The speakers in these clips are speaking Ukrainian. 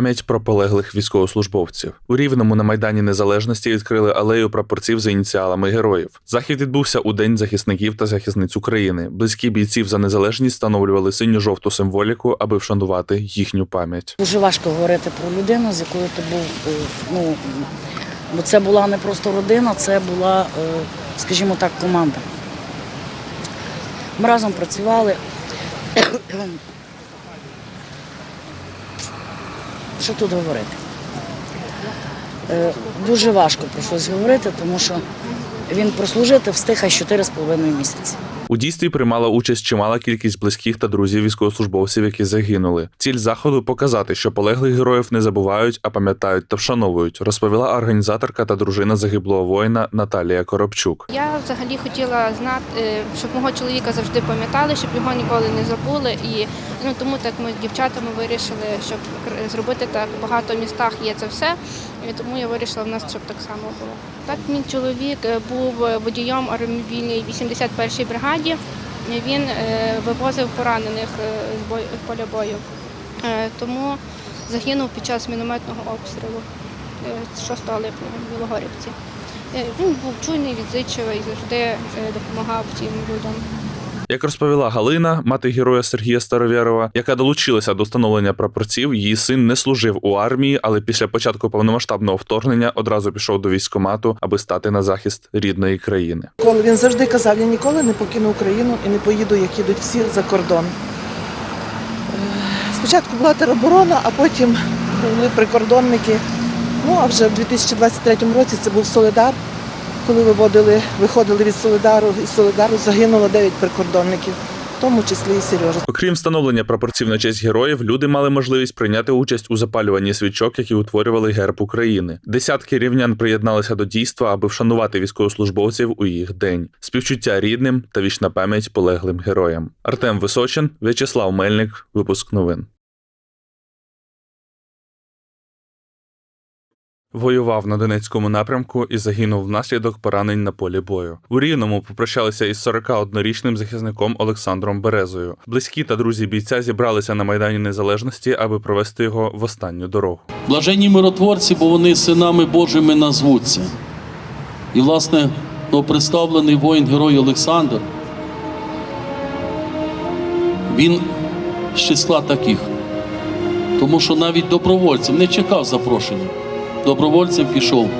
Пам'ять про полеглих військовослужбовців у рівному на майдані незалежності відкрили алею прапорців за ініціалами героїв. Захід відбувся у день захисників та захисниць України. Близькі бійців за незалежність встановлювали синьо-жовту символіку, аби вшанувати їхню пам'ять. Дуже важко говорити про людину, з якою ти був. е, Ну, бо це була не просто родина, це була, е, скажімо так, команда. Ми разом працювали. Що тут говорити? Е, Дуже важко про щось говорити, тому що він прослужити встиг аж 4,5 місяці. У дійстві приймала участь чимала кількість близьких та друзів військовослужбовців, які загинули. Ціль заходу показати, що полеглих героїв не забувають, а пам'ятають та вшановують, розповіла організаторка та дружина загиблого воїна Наталія Коробчук. Я взагалі хотіла знати, е, щоб мого чоловіка завжди пам'ятали, щоб його ніколи не забули. І ну тому так ми з дівчатами вирішили, щоб зробити так. Багато в містах є це все. І тому я вирішила в нас, щоб так само було. Так, мій чоловік е, був водієм армійній 81-й бригаді. Він е, вивозив поранених е, з поля бою. Е, Тому загинув під час мінометного обстрілу е, 6 липня в Білогорівці. Е, Він був чуйний, відзичливий, завжди е, допомагав цим людям. Як розповіла Галина, мати героя Сергія Старовєрова, яка долучилася до встановлення прапорців, її син не служив у армії, але після початку повномасштабного вторгнення одразу пішов до військкомату, аби стати на захист рідної країни. Коли він завжди казав, я ніколи не покину Україну і не поїду, як їдуть всі за кордон. Е, Спочатку була тероборона, а потім були прикордонники. Ну а вже в 2023 році це був Солидар, коли виводили, виходили від Солидару, і з Солидару загинуло 9 прикордонників, в тому числі і Сережа. Окрім встановлення прапорців на честь героїв, люди мали можливість прийняти участь у запалюванні свічок, які утворювали герб України. Десятки рівнян приєдналися до дійства, аби вшанувати військовослужбовців у їх день. Співчуття рідним та вічна пам'ять полеглим героям. Артем Височин, В'ячеслав Мельник, випуск новин. Воював на Донецькому напрямку і загинув внаслідок поранень на полі бою. У Рівному попрощалися із 41-річним захисником Олександром Березою. Близькі та друзі бійця зібралися на майдані Незалежності, аби провести його в останню дорогу. Блаженні миротворці, бо вони синами Божими назвуться. І, власне, представлений воїн герой Олександр, він з числа таких. Тому що навіть добровольцем не чекав запрошення. Добровольцем пішов.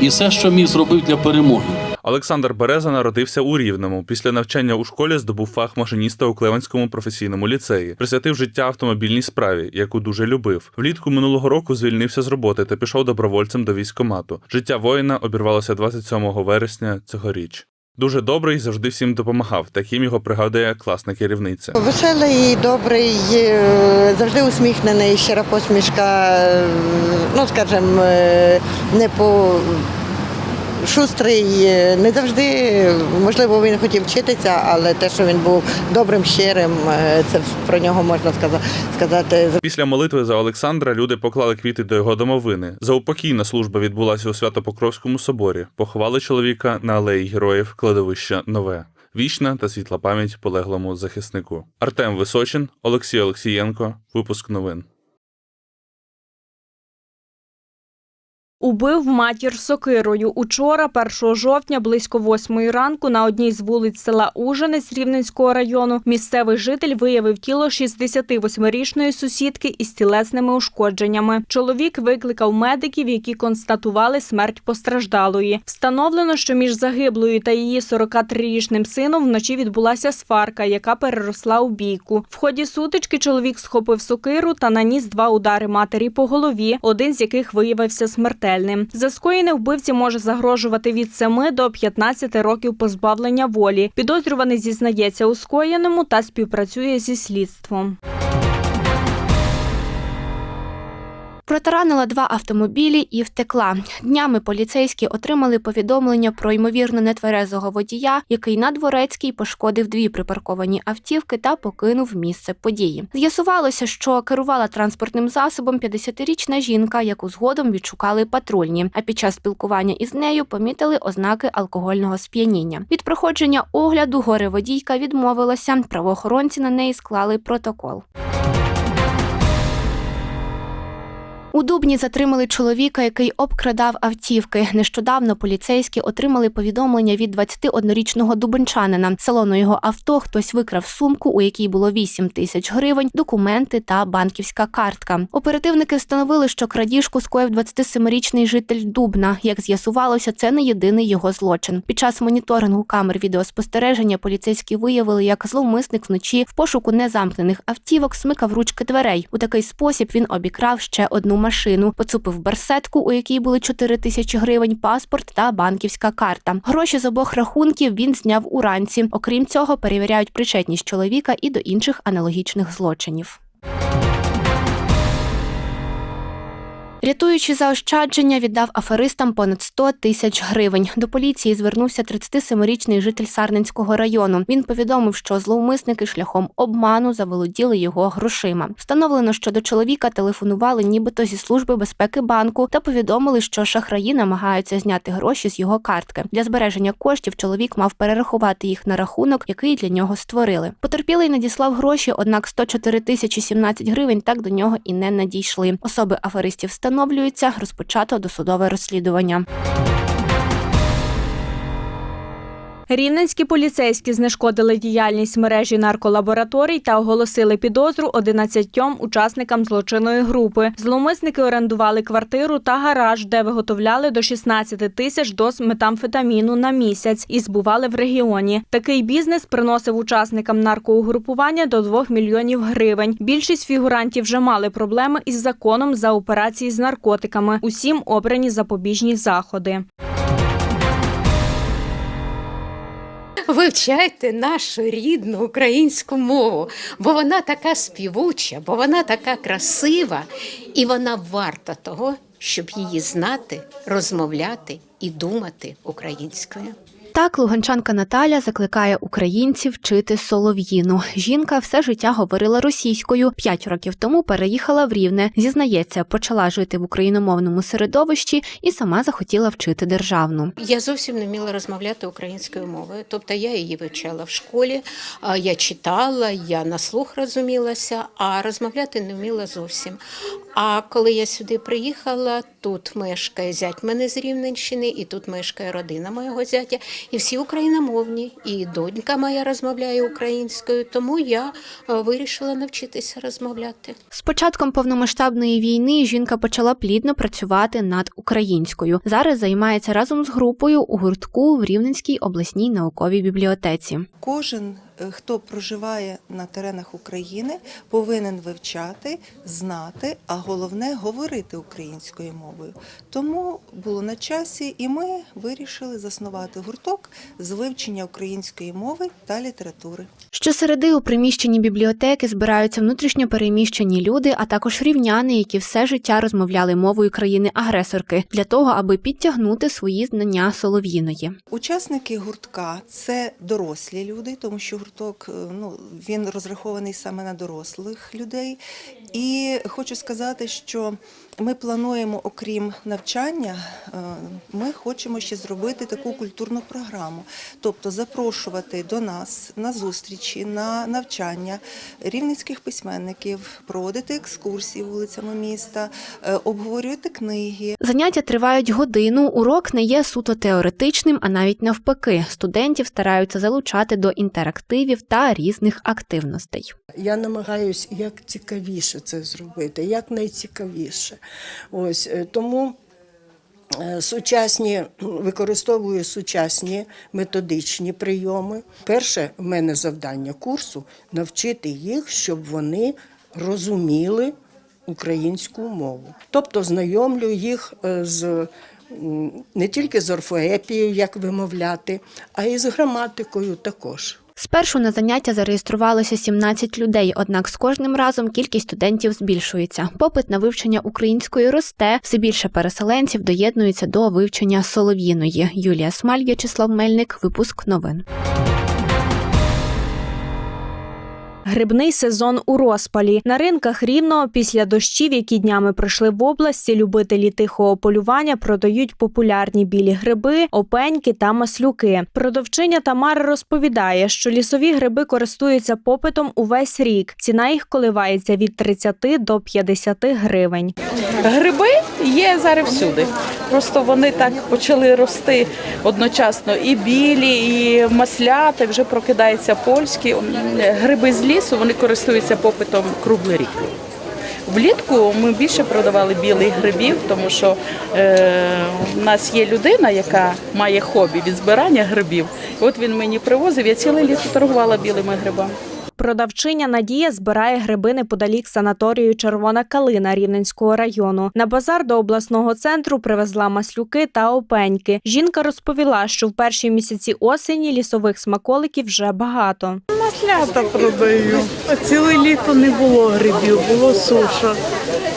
І все, що міг, зробив для перемоги. Олександр Береза народився у Рівному. Після навчання у школі здобув фах машиніста у Клевенському професійному ліцеї. Присвятив життя автомобільній справі, яку дуже любив. Влітку минулого року звільнився з роботи та пішов добровольцем до військкомату. Життя воїна обірвалося 27 вересня цьогоріч. Дуже добрий, завжди всім допомагав. Таким його пригадує класна керівниця. Веселий, добрий, е, завжди усміхнений, щира посмішка, е, ну скажімо, е, не по шустрий, е, не завжди, можливо, він хотів вчитися, але те, що він був добрим, щирим, е, це про нього можна сказати. Після молитви за Олександра люди поклали квіти до його домовини. Заупокійна служба відбулася у Свято-Покровському соборі. Поховали чоловіка на алеї героїв кладовища Нове. Вічна та світла пам'ять полеглому захиснику. Артем Височин, Олексій Олексієнко. Випуск новин. Убив матір сокирою. Учора, 1 жовтня, близько 8 ранку, на одній з вулиць села Ужинець Рівненського району, місцевий житель виявив тіло 68-річної сусідки із тілесними ушкодженнями. Чоловік викликав медиків, які констатували смерть постраждалої. Встановлено, що між загиблою та її 43-річним сином вночі відбулася сварка, яка переросла у бійку. В ході сутички чоловік схопив сокиру та наніс два удари матері по голові, один з яких виявився смертельним. За скоєне вбивці може загрожувати від 7 до 15 років позбавлення волі. Підозрюваний зізнається у скоєному та співпрацює зі слідством. Протаранила два автомобілі і втекла. Днями поліцейські отримали повідомлення про ймовірно нетверезого водія, який на дворецькій пошкодив дві припарковані автівки та покинув місце події. З'ясувалося, що керувала транспортним засобом 50-річна жінка, яку згодом відшукали патрульні. А під час спілкування із нею помітили ознаки алкогольного сп'яніння. Від проходження огляду горе водійка відмовилася. Правоохоронці на неї склали протокол. У Дубні затримали чоловіка, який обкрадав автівки. Нещодавно поліцейські отримали повідомлення від 21-річного дубенчанина. Салону його авто хтось викрав сумку, у якій було 8 тисяч гривень, документи та банківська картка. Оперативники встановили, що крадіжку скоїв 27-річний житель Дубна. Як з'ясувалося, це не єдиний його злочин. Під час моніторингу камер відеоспостереження поліцейські виявили, як зловмисник вночі в пошуку незамкнених автівок смикав ручки дверей. У такий спосіб він обікрав ще одну машину, поцупив барсетку, у якій були 4 тисячі гривень, паспорт та банківська карта. Гроші з обох рахунків він зняв уранці. Окрім цього, перевіряють причетність чоловіка і до інших аналогічних злочинів. Рятуючи заощадження, віддав аферистам понад 100 тисяч гривень. До поліції звернувся 37-річний житель Сарненського району. Він повідомив, що зловмисники шляхом обману заволоділи його грошима. Встановлено, що до чоловіка телефонували нібито зі служби безпеки банку та повідомили, що шахраї намагаються зняти гроші з його картки. Для збереження коштів чоловік мав перерахувати їх на рахунок, який для нього створили. Потерпілий надіслав гроші, однак 104 тисячі 17 гривень так до нього і не надійшли. Особи аферистів встановлюються, розпочато досудове розслідування. Рівненські поліцейські знешкодили діяльність мережі нарколабораторій та оголосили підозру 11 учасникам злочинної групи. Зловмисники орендували квартиру та гараж, де виготовляли до 16 тисяч доз метамфетаміну на місяць і збували в регіоні. Такий бізнес приносив учасникам наркоугрупування до 2 мільйонів гривень. Більшість фігурантів вже мали проблеми із законом за операції з наркотиками. Усім обрані запобіжні заходи. Вивчайте нашу рідну українську мову, бо вона така співуча, бо вона така красива, і вона варта того, щоб її знати, розмовляти і думати українською. Так, луганчанка Наталя закликає українців вчити солов'їну. Жінка все життя говорила російською. П'ять років тому переїхала в Рівне. Зізнається, почала жити в україномовному середовищі і сама захотіла вчити державну. Я зовсім не вміла розмовляти українською мовою, тобто я її вивчала в школі, я читала, я на слух розумілася, а розмовляти не вміла зовсім. А коли я сюди приїхала, тут мешкає зять мене з Рівненщини, і тут мешкає родина моєго зятя, і всі україномовні, і донька моя розмовляє українською, тому я е, вирішила навчитися розмовляти. З початком повномасштабної війни жінка почала плідно працювати над українською. Зараз займається разом з групою у гуртку в Рівненській обласній науковій бібліотеці. Кожен, хто проживає на теренах України, повинен вивчати, знати, а головне говорити українською мовою. Тому було на часі, і ми вирішили заснувати гурток з вивчення української мови та літератури. Щосереди у приміщенні бібліотеки збираються внутрішньо переміщені люди, а також рівняни, які все життя розмовляли мовою країни-агресорки, для того, аби підтягнути свої знання солов'їної. Учасники гуртка це дорослі люди, тому що гурток е, ну, він розрахований саме на дорослих людей. І хочу сказати, що ми плануємо, окрім навчання, е, ми хочемо ще зробити таку культурну програму, тобто запрошувати до нас на зустрічі, на навчання рівненських письменників, проводити екскурсії вулицями міста, е, обговорювати книги. Заняття тривають годину. Урок не є суто теоретичним, а навіть навпаки. Студентів стараються залучати до інтерактивів та різних активностей. Я намагаюсь як цікавіше це зробити, як найцікавіше. Ось е, тому. е, Сучасні використовую сучасні методичні прийоми. Перше в мене завдання курсу навчити їх, щоб вони розуміли українську мову. Тобто знайомлю їх е, з не тільки з орфоепією, як вимовляти, а й з граматикою також. Спершу на заняття зареєструвалося 17 людей, однак з кожним разом кількість студентів збільшується. Попит на вивчення української росте, все більше переселенців доєднуються до вивчення солов'їної. Юлія Смаль, В'ячеслав Мельник, випуск новин. Грибний сезон у розпалі. На ринках рівного після дощів, які днями пройшли в області, любителі тихого полювання продають популярні білі гриби, опеньки та маслюки. Продавчиня Тамара розповідає, що лісові гриби користуються попитом увесь рік. Ціна їх коливається від 30 до 50 гривень. Гриби є зараз всюди. Просто вони так почали рости одночасно. І білі, і масляти, вже прокидаються польські. Гриби з лісу вони користуються попитом круглий рік. Влітку ми більше продавали білих грибів, тому що е, у нас є людина, яка має хобі від збирання грибів. От він мені привозив, я ціле літо торгувала білими грибами. Продавчиня Надія збирає гриби неподалік санаторію Червона калина Рівненського району. На базар до обласного центру привезла маслюки та опеньки. Жінка розповіла, що в перші місяці осені лісових смаколиків вже багато. Маслята продаю. Ціле літо не було грибів, було суша.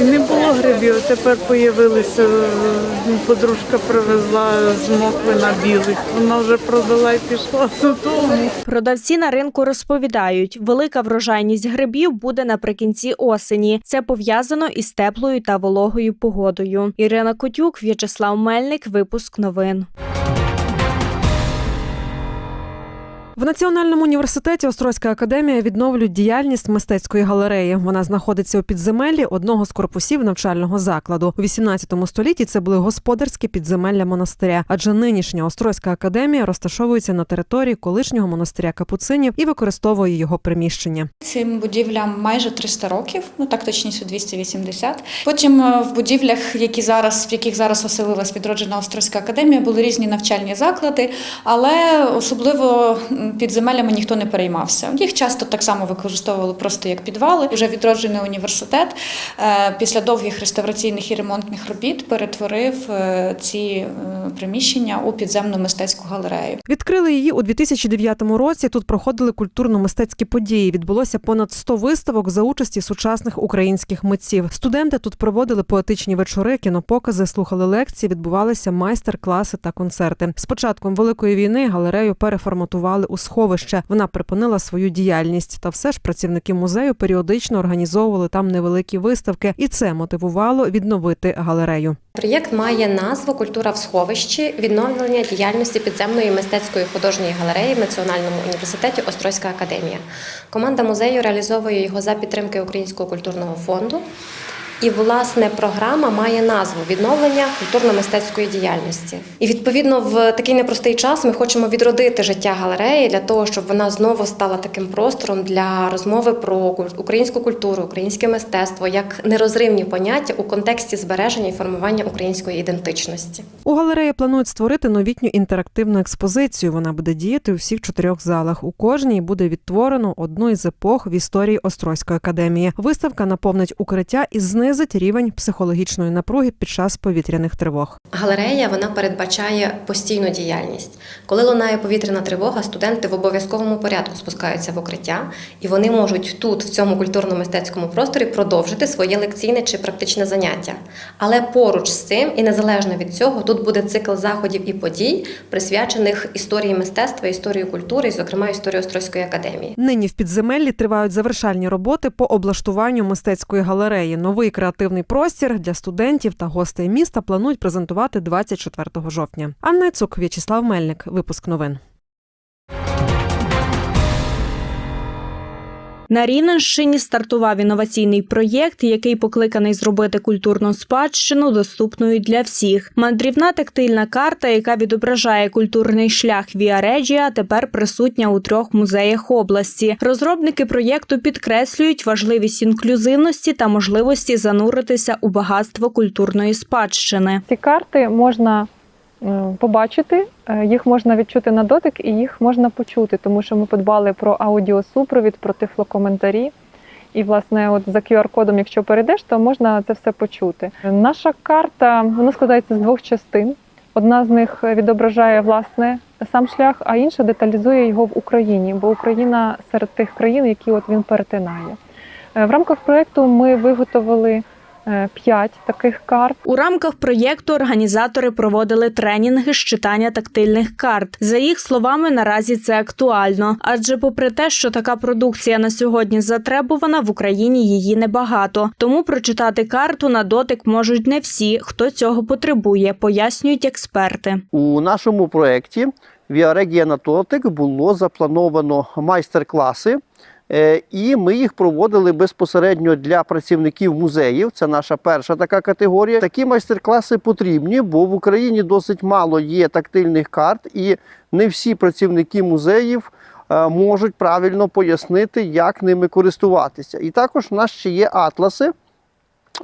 І не було грибів. Тепер з'явилися, е, подружка привезла з на білих. Вона вже продала і пішла додому. Продавці на ринку розповідають, велика врожайність грибів буде наприкінці осені. Це пов'язано із теплою та вологою погодою. Ірина Котюк, В'ячеслав Мельник, випуск новин. В Національному університеті Острозька академія відновлюють діяльність мистецької галереї. Вона знаходиться у підземеллі одного з корпусів навчального закладу. У 18 столітті це були господарські підземелля монастиря, адже нинішня Острозька академія розташовується на території колишнього монастиря капуцинів і використовує його приміщення. Цим будівлям майже 300 років, ну так точніше 280. Потім е, в будівлях, які зараз, в яких зараз оселилась відроджена Острозька академія, були різні навчальні заклади, але особливо підземеллями ніхто не переймався. Їх часто так само використовували просто як підвали. Вже відроджений університет е, після довгих реставраційних і ремонтних робіт перетворив е, ці е, приміщення у підземну мистецьку галерею. Відкрили її у 2009 році. Тут проходили культурно-мистецькі події. Відбулося понад 100 виставок за участі сучасних українських митців. Студенти тут проводили поетичні вечори, кінопокази, слухали лекції, відбувалися майстер-класи та концерти. З початком великої війни галерею переформатували у сховище. Вона припинила свою діяльність. Та все ж працівники музею періодично організовували там невеликі виставки, і це мотивувало відновити галерею. Проєкт має назву Культура в сховищі відновлення діяльності підземної мистецької художньої галереї в Національному університеті Острозька академія. Команда музею реалізовує його за підтримки Українського культурного фонду. І власне програма має назву відновлення культурно-мистецької діяльності. І відповідно в такий непростий час ми хочемо відродити життя галереї для того, щоб вона знову стала таким простором для розмови про українську культуру, українське мистецтво як нерозривні поняття у контексті збереження і формування української ідентичності. У галереї планують створити новітню інтерактивну експозицію. Вона буде діяти у всіх чотирьох залах. У кожній буде відтворено одну із епох в історії Острозької академії. Виставка наповнить укриття і знизить рівень психологічної напруги під час повітряних тривог. Галерея вона передбачає постійну діяльність. Коли лунає повітряна тривога, студенти в обов'язковому порядку спускаються в укриття, і вони можуть тут, в цьому культурно-мистецькому просторі, продовжити своє лекційне чи практичне заняття. Але поруч з цим, і незалежно від цього, тут буде цикл заходів і подій, присвячених історії мистецтва, історії культури, і, зокрема, історії Острозької академії. Нині в підземеллі тривають завершальні роботи по облаштуванню мистецької галереї. Новий креативний простір для студентів та гостей міста планують презентувати 24 жовтня. Анна Цук, В'ячеслав Мельник. Випуск новин. На Рівненщині стартував інноваційний проєкт, який покликаний зробити культурну спадщину доступною для всіх. Мандрівна тактильна карта, яка відображає культурний шлях Віа Реджіа, тепер присутня у трьох музеях області. Розробники проєкту підкреслюють важливість інклюзивності та можливості зануритися у багатство культурної спадщини. Ці карти можна побачити, е, їх можна відчути на дотик і їх можна почути, тому що ми подбали про аудіосупровід, про тифлокоментарі. І, власне, от за QR-кодом, якщо перейдеш, то можна це все почути. Наша карта вона складається з двох частин. Одна з них відображає власне сам шлях, а інша деталізує його в Україні, бо Україна серед тих країн, які от він перетинає. Е, В рамках проєкту ми виготовили е, п'ять таких карт. У рамках проєкту організатори проводили тренінги з читання тактильних карт. За їх словами, наразі це актуально, адже попри те, що така продукція на сьогодні затребувана, в Україні її небагато. Тому прочитати карту на дотик можуть не всі, хто цього потребує, пояснюють експерти. У нашому проєкті Віарегія на дотик було заплановано майстер-класи, е, і ми їх проводили безпосередньо для працівників музеїв. Це наша перша така категорія. Такі майстер-класи потрібні, бо в Україні досить мало є тактильних карт, і не всі працівники музеїв е, можуть правильно пояснити, як ними користуватися. І також в нас ще є атласи,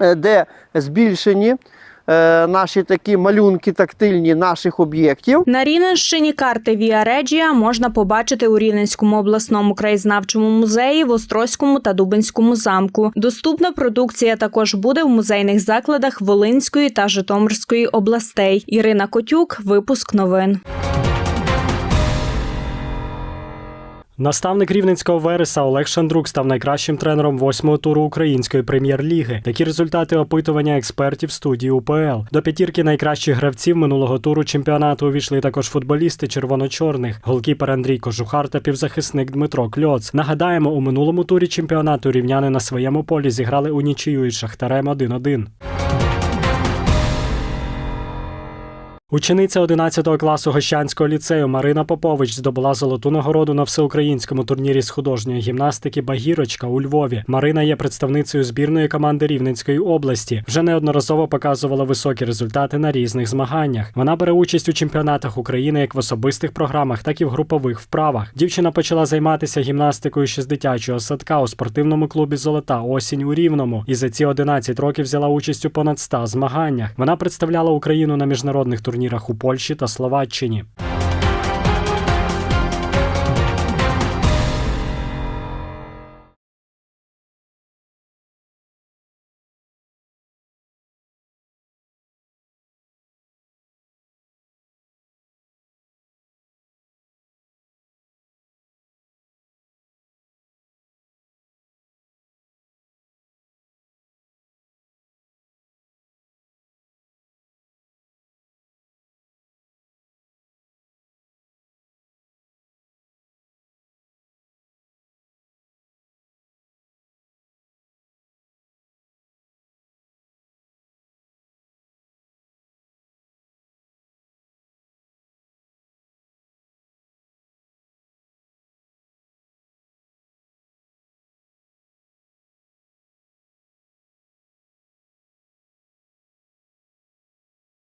е, де збільшені е, наші такі малюнки тактильні наших об'єктів. На Рівненщині карти Віа Реджія можна побачити у Рівненському обласному краєзнавчому музеї, в Острозькому та Дубинському замку. Доступна продукція також буде в музейних закладах Волинської та Житомирської областей. Ірина Котюк, випуск новин. Наставник рівненського Вереса Олег Шандрук став найкращим тренером восьмого туру української прем'єр-ліги. Такі результати опитування експертів студії УПЛ. До п'ятірки найкращих гравців минулого туру чемпіонату увійшли також футболісти червоно-чорних, голкіпер Андрій Кожухар та півзахисник Дмитро Кльоц. Нагадаємо, у минулому турі чемпіонату рівняни на своєму полі зіграли у нічию із Шахтарем 1-1. Учениця 11 класу Гощанського ліцею Марина Попович здобула золоту нагороду на всеукраїнському турнірі з художньої гімнастики Багірочка у Львові. Марина є представницею збірної команди Рівненської області. Вже неодноразово показувала високі результати на різних змаганнях. Вона бере участь у чемпіонатах України як в особистих програмах, так і в групових вправах. Дівчина почала займатися гімнастикою ще з дитячого садка у спортивному клубі Золота осінь у Рівному. І за ці 11 років взяла участь у понад 100 змаганнях. Вона представляла Україну на міжнародних турнірах у Польщі та Словаччині.